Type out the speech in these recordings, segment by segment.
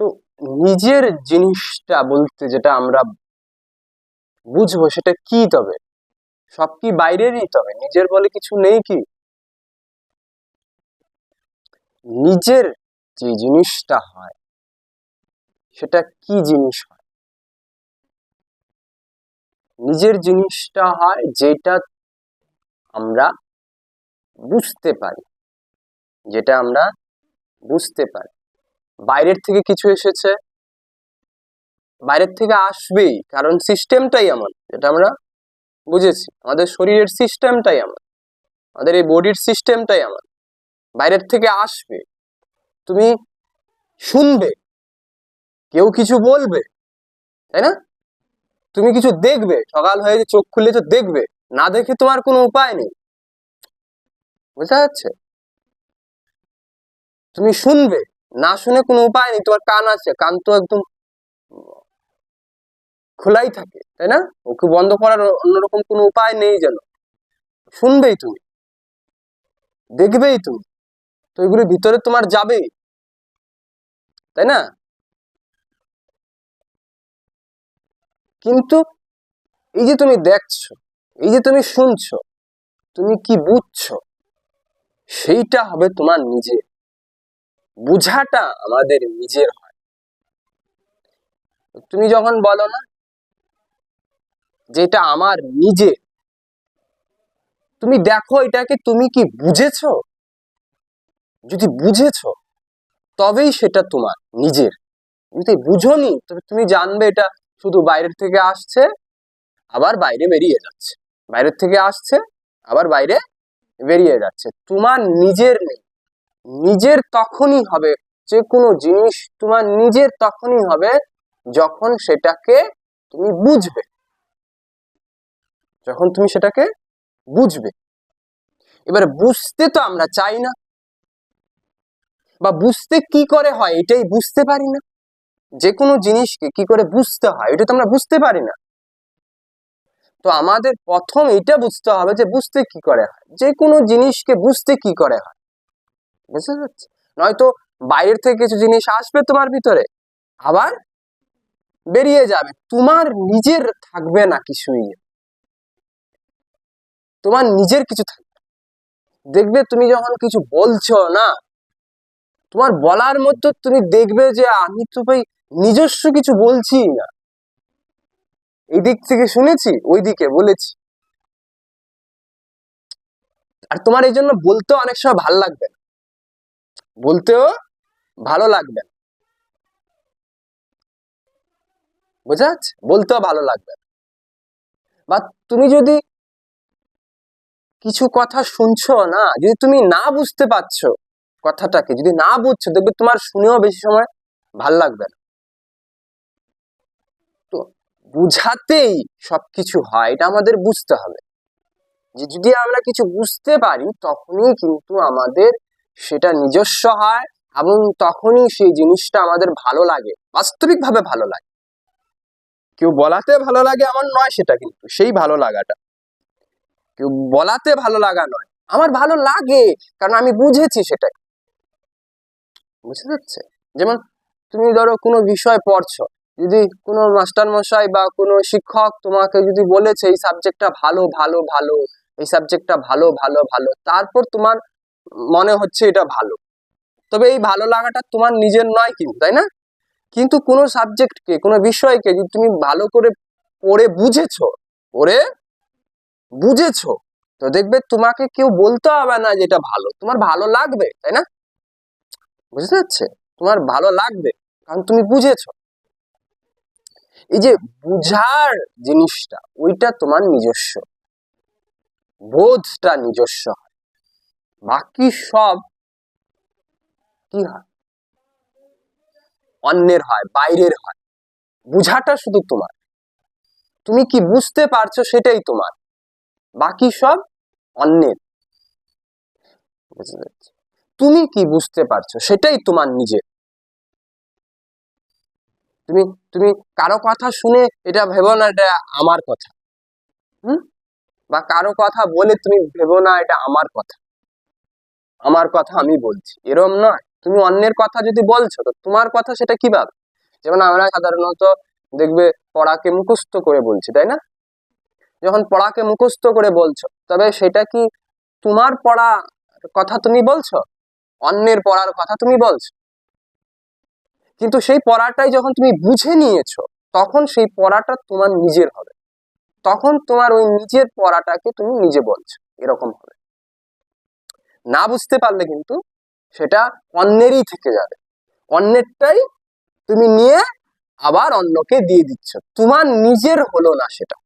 তো নিজের জিনিসটা বলতে যেটা আমরা বুঝব সেটা কি তবে? সব কি বাইরেরই তবে? নিজের বলে কিছু নেই কি? নিজের যে জিনিসটা হয়, সেটা কি জিনিস হয়? নিজের জিনিসটা হয় যেটা আমরা বুঝতে পারি, যেটা আমরা বুঝতে পারি। বাইরের থেকে কিছু এসেছে, বাইরের থেকে আসবেই, কারণ সিস্টেমটাই এমন যেটা আমরা বুঝেছি। আমাদের শরীরের সিস্টেমটাই এমন আমাদের এই বডির সিস্টেমটাই এমন বাইরের থেকে আসবে। তুমি শুনবে, কেউ কিছু বলবে, তাই না? তুমি কিছু দেখবে, সকাল হয়ে চোখ খুললে তো দেখবে, না দেখে তোমার কোনো উপায় নেই। বুঝতে যাচ্ছে? তুমি শুনবে। না শুনে কোনো উপায় নেই, তোমার কান আছে, কান তো একদম খোলাই থাকে, তাই না? ওকে বন্ধ করার অন্যরকম কোনো উপায় নেই যেন। শুনবেই তুমি, দেখবেই তুমি, তো এগুলো ভিতরে তোমার যাবেই তাই না? কিন্তু এই যে তুমি দেখছ, এই যে তুমি শুনছো, তুমি কি বুঝছ, সেইটা হবে তোমার নিজের। বুঝাটা আমাদের নিজের হয়। তুমি যখন বলো না, যেটা আমার নিজে, তুমি দেখো এটাকে তুমি কি বুঝেছ? যদি বুঝেছ, তবেই সেটা তোমার নিজের। যদি বুঝোনি, তবে তুমি জানবে এটা শুধু বাইরের থেকে আসছে, আবার বাইরে বেরিয়ে যাচ্ছে। বাইরের থেকে আসছে, আবার বাইরে বেরিয়ে যাচ্ছে। তোমার নিজের নেই। নিজের তখনই হবে। যে কোনো জিনিস তোমার নিজের তখনই হবে যখন সেটাকে তুমি বুঝবে। যখন তুমি সেটাকে বুঝবে। এবারে বুঝতে তো আমরা চাই না। বা বুঝতে কি করে হয় এটাই বুঝতে পারি না। যে কোনো জিনিসকে কি করে বুঝতে হয় এটা তো আমরা বুঝতে পারি না। তো আমাদের প্রথম এটা বুঝতে হবে যে বুঝতে কি করে হয়। যে কোনো জিনিসকে বুঝতে কি করে হয়। বুঝতে পারছি? নয়তো বাইরের থেকে কিছু জিনিস আসবে তোমার ভিতরে, আবার বেরিয়ে যাবে। তোমার নিজের থাকবে না কিছুই। তোমার নিজের কিছু থাকবে। দেখবে তুমি যখন কিছু বলছো না, তোমার বলার মধ্যে তুমি দেখবে যে আমি তো ভাই নিজস্ব কিছু বলছি না। এই দিক থেকে শুনেছি, ওই দিকে বলেছি। আর তোমার এই জন্য বলতে অনেক সময় ভালো লাগবে না। বলতেও ভালো লাগবে। বোঝা যাচ্ছে? বলতেও ভালো লাগবে। বা তুমি যদি কিছু কথা শুনছো না, যদি তুমি না বুঝতে পারছ কথাটাকে, যদি না বুঝছ, দেখবে তোমার শুনেও বেশি সময় ভালো লাগবে না। তো বুঝাতেই সবকিছু হয়, এটা আমাদের বুঝতে হবে। যে যদি আমরা কিছু বুঝতে পারি, তখনই কিন্তু আমাদের সেটা নিজস্ব হয় এবং তখনই সেই জিনিসটা আমাদের ভালো লাগে, বাস্তবিকভাবে ভালো লাগে। কেউ বলাতে ভালো লাগে আমার নয় সেটা কিন্তু, সেই ভালো লাগাটা। কেউ বলাতে ভালো লাগা নয়, আমার ভালো লাগে কারণ আমি বুঝেছি সেটাকে বুঝতে যাচ্ছে যেমন তুমি ধরো কোনো বিষয় পড়ছো, যদি কোনো মাস্টার মশাই বা কোনো শিক্ষক তোমাকে যদি বলেছে এই সাবজেক্টটা ভালো ভালো ভালো, এই সাবজেক্টটা ভালো ভালো ভালো, তারপর তোমার মনে হচ্ছে এটা ভালো। তবে এই ভালো লাগাটা তোমার নিজের নয় কিন্তু, তাই না? কিন্তু কোনো সাবজেক্টকে কোনো বিষয়কে যদি তুমি ভালো করে পড়ে বুঝেছ পড়ে বুঝেছ, তো দেখবে তোমাকে কেউ বলতে হবে না যে এটা ভালো। তোমার ভালো লাগবে, তাই না? বুঝতে পারছে? তোমার ভালো লাগবে, কারণ তুমি বুঝেছ। এই যে বুঝার জিনিসটা, ওইটা তোমার নিজস্ব। বোধটা নিজস্ব হয়। বাকি সব কি হয়? অন্যের হয়, বাইরের হয়। বুঝাটা শুধু তোমার। তুমি কি বুঝতে পারছ সেটাই তোমার। বাকি সব অন্যের। তুমি কি বুঝতে পারছ সেটাই তোমার নিজের। তুমি তুমি কারও কথা শুনে এটা ভেবো না এটা আমার কথা। হুম? বা কারও কথা বলে তুমি ভেবো না এটা আমার কথা। আমার কথা আমি বলছি। এরম নয়। তুমি অন্যের কথা যদি বলছো, তো তোমার কথা সেটা কীভাবে? যেমন আমরা সাধারণত দেখবে পড়াকে মুখস্থ করে বলছি, তাই না? যখন পড়াকে মুখস্থ করে বলছো, তবে সেটা কি তোমার পড়া কথা তুমি বলছো? অন্যের পড়ার কথা তুমি বলছো? কিন্তু সেই পড়াটাই যখন তুমি বুঝে নিয়েছো, তখন সেই পড়াটা তোমার নিজের হবে। তখন তোমার ওই নিজের পড়াটাকে তুমি নিজে বলছো। এরকম হবে। না বুঝতে পারলে কিন্তু সেটা অন্যেরই থেকে যাবে। অন্যেরটাই তুমি নিয়ে আবার অন্যকে দিয়ে দিচ্ছ। তোমার নিজের হলো না সেটা।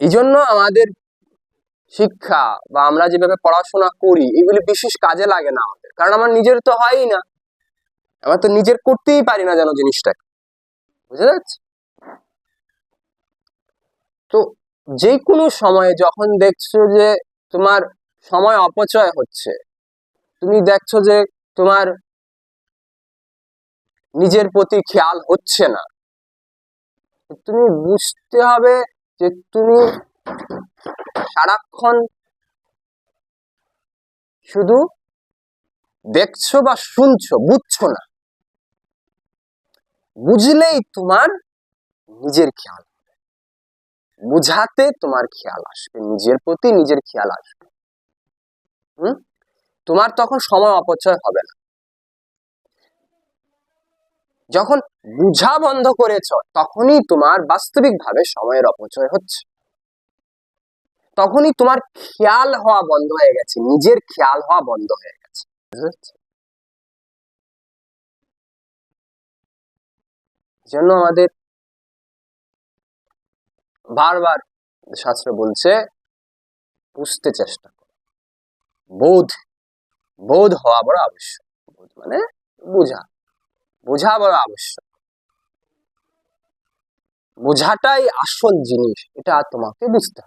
এই জন্য আমাদের শিক্ষা বা আমরা যেভাবে পড়াশোনা করি, এগুলি বিশেষ কাজে লাগে না আমাদের। কারণ আমার নিজের তো হয়ই না। আমার তো নিজের করতেই পারি না যেন জিনিসটা বুঝে যাচ্ছে তো যে কোনো সময়ে যখন দেখছ যে তোমার সময় অপচয় হচ্ছে। তুমি দেখছ যে তোমার নিজের প্রতি খেয়াল হচ্ছে না। তুমি বুঝতে হবে যে তুমি সারাক্ষণ শুধু দেখছ বা শুনছো, বুঝছ না। বুঝলেই তোমার নিজের খেয়াল বুঝাতে তোমার খেয়াল আসবে, নিজের প্রতি নিজের খেয়াল আসবে। তোমার তখন সময় অপচয় হবে না। যখন বুঝা বন্ধ করেছ, তখনই তোমার বাস্তবিকভাবে সময়ের অপচয় হচ্ছে। তখনই তোমার খেয়াল হওয়া বন্ধ হয়ে গেছে, নিজের খেয়াল হওয়া বন্ধ হয়ে গেছে। জন্য আমাদের বারবার শাস্ত্র বলছে বুঝতে চেষ্টা বোধ বোধ হওয়া বড় আবশ্যক। বোধ মানে বুঝা, বোঝা বড় আবশ্যক। বোঝাটাই আসল জিনিস, এটা তোমাকে বুঝতে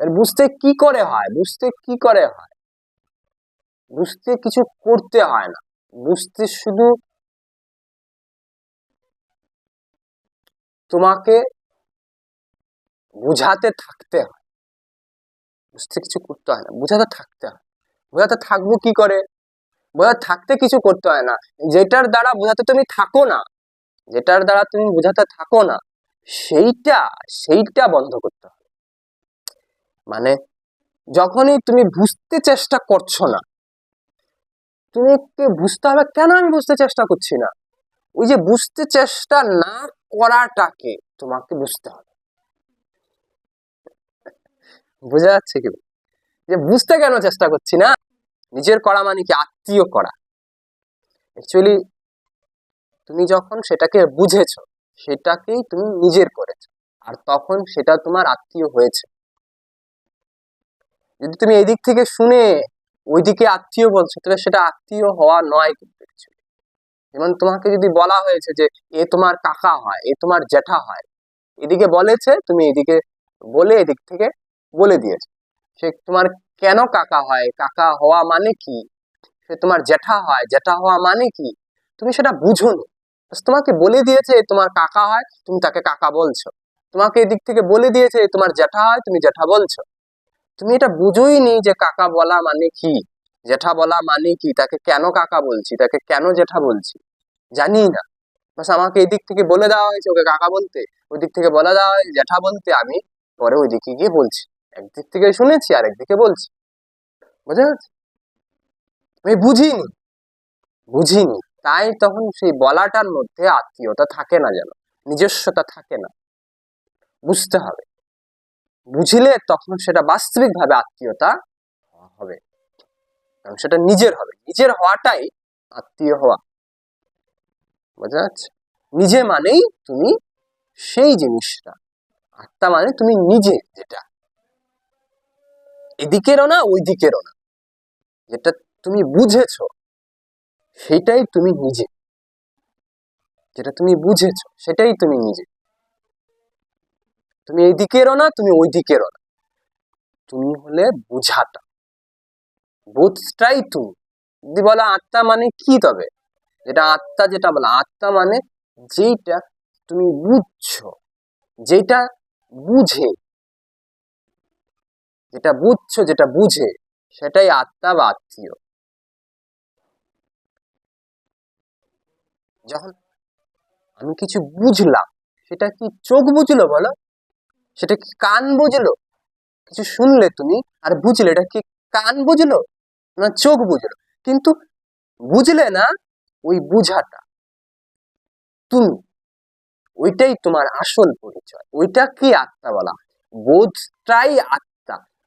বুঝতে কি করে হয়, বুঝতে কি করে হয়? বুঝতে কিছু করতে হয় না। বুঝতে শুধু তোমাকে বুঝাতে থাকতে হয়। বুঝতে কিছু করতে হয় না। বোঝাতে থাকতে হয়। বোঝাতে থাকব কি করে? বোঝাতে থাকতে কিছু করতে হয় না। যেটার দ্বারা বোঝাতে তুমি থাকো না। যেটার দ্বারা তুমি বোঝাতে থাকো না, সেইটা সেইটা বন্ধ করতে হবে। মানে যখনই তুমি বুঝতে চেষ্টা করছ না, তুমি কি বুঝতে হবে কেন আমি বুঝতে চেষ্টা করছি না? ওই যে বুঝতে চেষ্টা না করাটাকে তোমাকে বুঝতে হবে। বোঝা যাচ্ছে কি? যে বুঝতে কেন চেষ্টা করছি না? নিজের করা মানে কি? আত্মীয় করা। অ্যাকচুয়ালি তুমি যখন সেটাকে বুঝেছ, সেটাকেই তুমি নিজের করেছ। আর তখন সেটা তোমার আত্মীয় হয়েছে। যদি তুমি এদিক থেকে শুনে ওইদিকে আত্মীয় বলছো, তাহলে সেটা আত্মীয় হওয়া নয় কিন্তু। যেমন তোমাকে যদি বলা হয়েছে যে, এ তোমার কাকা হয়, এ তোমার জ্যাঠা হয়। এদিকে বলেছে, তুমি এদিকে বলে এদিক থেকে বলে দিয়েছে। সে তোমার কেন কাকা হয়? কাকা হওয়া মানে কি? সে তোমার জ্যাঠা হয়। জ্যাঠা হওয়া মানে কি? তুমি সেটা বাস তোমাকে বলে দিয়েছে তোমার কাকা হয়, তুমি তাকে কাকা বলছো। তোমাকে এদিক থেকে বলে দিয়েছে তোমার জ্যাঠা হয়, তুমি জ্যাঠা বলছো। তুমি এটা বুঝোই নি যে কাকা বলা মানে কি? জ্যাঠা বলা মানে কি? তাকে কেন কাকা বলছি? তাকে কেন জ্যাঠা বলছি? জানি না। বাস আমাকে এদিক থেকে বলে দেওয়া হয়েছে ওকে কাকা বলতে। ওই দিক থেকে বলে দেওয়া হয়েছে জ্যাঠা বলতে, আমি পরে ওই দিকে গিয়ে বলছি। একদিক থেকে শুনেছি আর একদিকে বলছি। বুঝা যাচ্ছে আমি বুঝিনি বুঝিনি। তাই তখন সেই বলাটার মধ্যে আত্মীয়তা থাকে না যেন, নিজস্বতা থাকে না। বুঝতে হবে। বুঝিলে তখন সেটা বাস্তবিকভাবে আত্মীয়তা হবে। কারণ সেটা নিজের হবে। নিজের হওয়াটাই আত্মীয় হওয়া। বোঝা যাচ্ছে? নিজে মানেই তুমি সেই জিনিসটা। আত্মা মানে তুমি নিজে যেটা এদিকেরও না ওই দিকেরও না। যেটা তুমি বুঝেছ, সেটাই তুমি নিজে। যেটা তুমি বুঝেছ, সেটাই তুমি নিজে। তুমি এই দিকেরও না, তুমি ওই দিকেরও না। তুমি হলে বুঝাটা। বোধটাই তুমি। যদি বলা আত্মা মানে কি তবে? যেটা আত্মা যেটা বলা, আত্মা মানে যেটা তুমি বুঝছ যেটা বুঝে। যেটা বুঝছ, যেটা বুঝে, সেটাই আত্মা বা আত্মীয়। যখন আমি কিছু বুঝলাম, সেটা কি চোখ বুঝলো বলো? সেটা কি কান বুঝলো? কিছু শুনলে তুমি, আর বুঝলে, এটা কি কান বুঝলো? না চোখ বুঝলো? কিন্তু বুঝলে না ওই বুঝাটা। তুমি, ওইটাই তোমার আসল পরিচয়। ওইটা কি আত্মা বলা? বোধটাই আত্মা।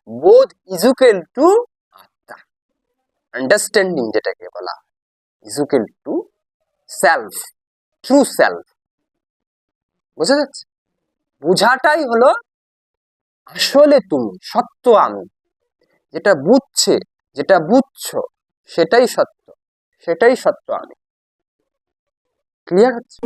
বোধ ইজুকেল টু আত্মা আন্ডারস্ট্যান্ডিং যেটাকে বলা equal to self true self বোঝা যাচ্ছে বুঝাটাই হলো আসলে তুমি, সত্য আমি। যেটা বুঝছে, যেটা বুঝছ, সেটাই সত্য। সেটাই সত্য আমি। ক্লিয়ার হচ্ছে?